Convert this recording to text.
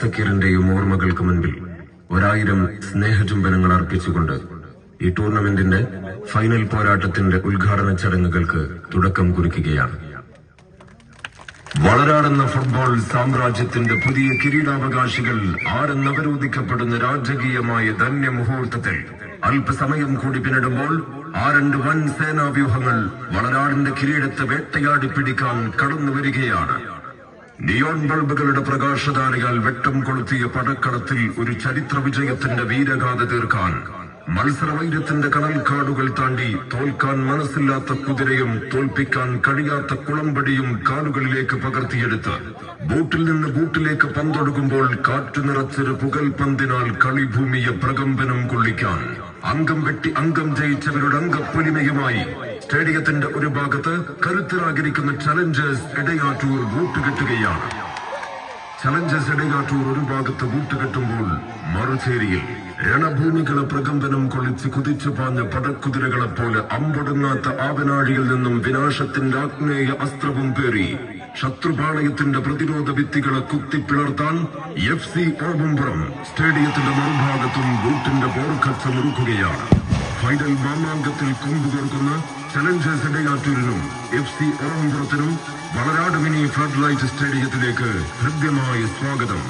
സക്കീറിന്റെയും ഓർമ്മകൾക്ക് മുൻപിൽ ഒരായിരം സ്നേഹചുംബനങ്ങൾ അർപ്പിച്ചുകൊണ്ട് ഈ ടൂർണമെന്റിന്റെ ഫൈനൽ പോരാട്ടത്തിന്റെ ഉദ്ഘാടന ചടങ്ങുകൾക്ക് തുടക്കം കുറിക്കുകയാണ്. വളരാടുന്ന ഫുട്ബോൾ സാമ്രാജ്യത്തിന്റെ പുതിയ കിരീടാവകാശികൾ ആരെന്നവരോധിക്കപ്പെടുന്ന രാജകീയമായ ധന്യമുഹൂർത്തത്തിൽ അല്പസമയം കൂടി പിന്നിടുമ്പോൾ ആരണ്ട് രണ്ട് വൻ സേനാവ്യൂഹങ്ങൾ വളരാടിന്റെ കിരീടത്തെ വേട്ടയാടി പിടിക്കാൻ കടന്നു വരികയാണ് നിയോൺ ബൾബുകളുടെ പ്രകാശധാരയാൽ വെട്ടം കൊളുത്തിയ പടക്കളത്തിൽ ഒരു ചരിത്ര വിജയത്തിന്റെ വീരഗാഥ തീർക്കാൻ മത്സരവൈര്യത്തിന്റെ കടൽക്കാടുകൾ താണ്ടി തോൽക്കാൻ മനസ്സില്ലാത്ത കുതിരയും തോൽപ്പിക്കാൻ കഴിയാത്ത കുളമ്പടിയും കാലുകളിലേക്ക് പകർത്തിയെടുത്ത് ബൂട്ടിൽ നിന്ന് ബൂട്ടിലേക്ക് പന്തൊടുക്കുമ്പോൾ കാറ്റു നിറച്ചൊരു പുകൽ പന്തിനാൽ കളിഭൂമിയെ പ്രകമ്പനം കൊള്ളിക്കാൻ. അംഗം വെട്ടി അംഗം ജയിച്ചവരുടെ അംഗപ്പൊലിമയുമായി സ്റ്റേഡിയത്തിന്റെ ഒരു ഭാഗത്ത് കരുത്തരാകിരിക്കുന്ന ചലഞ്ചേഴ്സ് ഇടയാറ്റൂർ കൂട്ടുകെട്ടുകയാണ് ചലഞ്ചേഴ്സ് ഇടയാറ്റൂർ ഒരു ഭാഗത്ത് കൂട്ടുകെട്ടുമ്പോൾ മറുചേരിയിൽ രണഭൂമികളെ പ്രകമ്പനം കൊള്ളിച്ച് കുതിച്ചു പാഞ്ഞ പടക്കുതിരകളെ പോലെ അമ്പടങ്ങാത്ത ആവനാഴിയിൽ നിന്നും വിനാശത്തിന്റെ ആഗ്നേയ അസ്ത്രവും പേറി ശത്രുപാളയത്തിന്റെ പ്രതിരോധ ഭിത്തികളെ കുത്തിപ്പിളർത്താൻ എഫ് സി ഓർമ്മമ്പുറം സ്റ്റേഡിയത്തിന്റെ മറുഭാഗത്തും ബൂട്ടിന്റെ ബോർഖച്ച മുറുക്കുകയാണ്. ഫൈനൽ മാമാങ്കത്തിൽ കൊമ്പുകോർക്കുന്ന ചലഞ്ചേഴ്സ് ആറ്റൂരിനും എഫ് സി ഓർമ്മമ്പുറത്തിനും വളരാട് മിനി ഫ്ലഡ് ലൈറ്റ് സ്റ്റേഡിയത്തിലേക്ക് ഹൃദ്യമായ സ്വാഗതം.